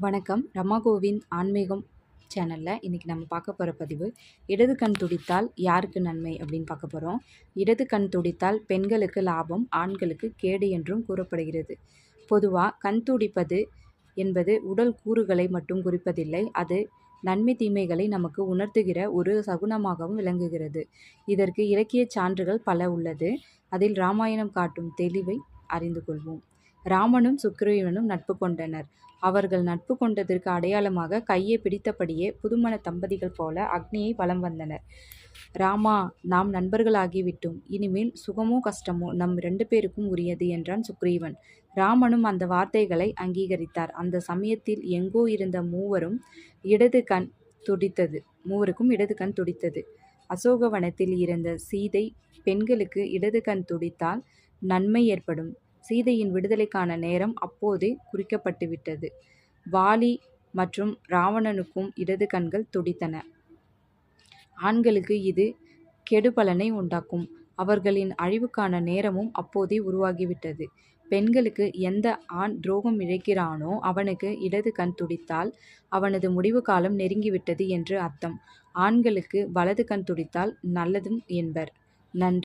வணக்கம். ரமா கோவிந்த் ஆன்மீகம் சேனலில் இன்றைக்கி நம்ம பார்க்க போகிற பதிவு இடது கண் துடித்தால் யாருக்கு நன்மை அப்படின்னு பார்க்க போகிறோம் இடது கண் துடித்தால் பெண்களுக்கு லாபம் ஆண்களுக்கு கேடு என்றும் கூறப்படுகிறது. பொதுவாக கண் துடிப்பது என்பது உடல் கூறுகளை மட்டும் குறிப்பதில்லை அது நன்மை தீமைகளை நமக்கு உணர்த்துகிற ஒரு சகுனமாகவும் விளங்குகிறது. இதற்கு இலக்கிய சான்றுகள் பல உள்ளது. அதில் ராமாயணம் காட்டும் தெளிவை அறிந்து கொள்வோம். ராமனும் சுக்ரீவனும் நட்பு கொண்டனர். அவர்கள் நட்பு கொண்டதற்கு அடையாளமாக கையை பிடித்தபடியே புதுமண தம்பதிகள் போல அக்னியை வலம் வந்தனர். ராமா நாம் நண்பர்களாகிவிட்டோம். இனிமேல் சுகமோ கஷ்டமோ நம் ரெண்டு பேருக்கும் உரியது என்றான் சுக்ரீவன். ராமனும் அந்த வார்த்தைகளை அங்கீகரித்தார். அந்த சமயத்தில் எங்கோ இருந்த மூவரும் இடது கண் துடித்தது. மூவருக்கும் இடது கண் துடித்தது. அசோகவனத்தில் இருந்த சீதை பெண்களுக்கு இடது கண் துடித்தால் நன்மை ஏற்படும். சீதையின் விடுதலைக்கான நேரம் அப்போதே குறிக்கப்பட்டுவிட்டது. வாலி மற்றும் ராவணனுக்கும் இடது கண்கள் துடித்தன. ஆண்களுக்கு இது கெடுபலனை உண்டாக்கும். அவர்களின் அழிவுக்கான நேரமும் அப்போதே உருவாகிவிட்டது. பெண்களுக்கு எந்த ஆண் துரோகம் இழைக்கிறானோ அவனுக்கு இடது கண் துடித்தால் அவனது முடிவு காலம் நெருங்கிவிட்டது என்று அர்த்தம். ஆண்களுக்கு வலது கண் துடித்தால் நல்லதும் என்பர். நன்றி.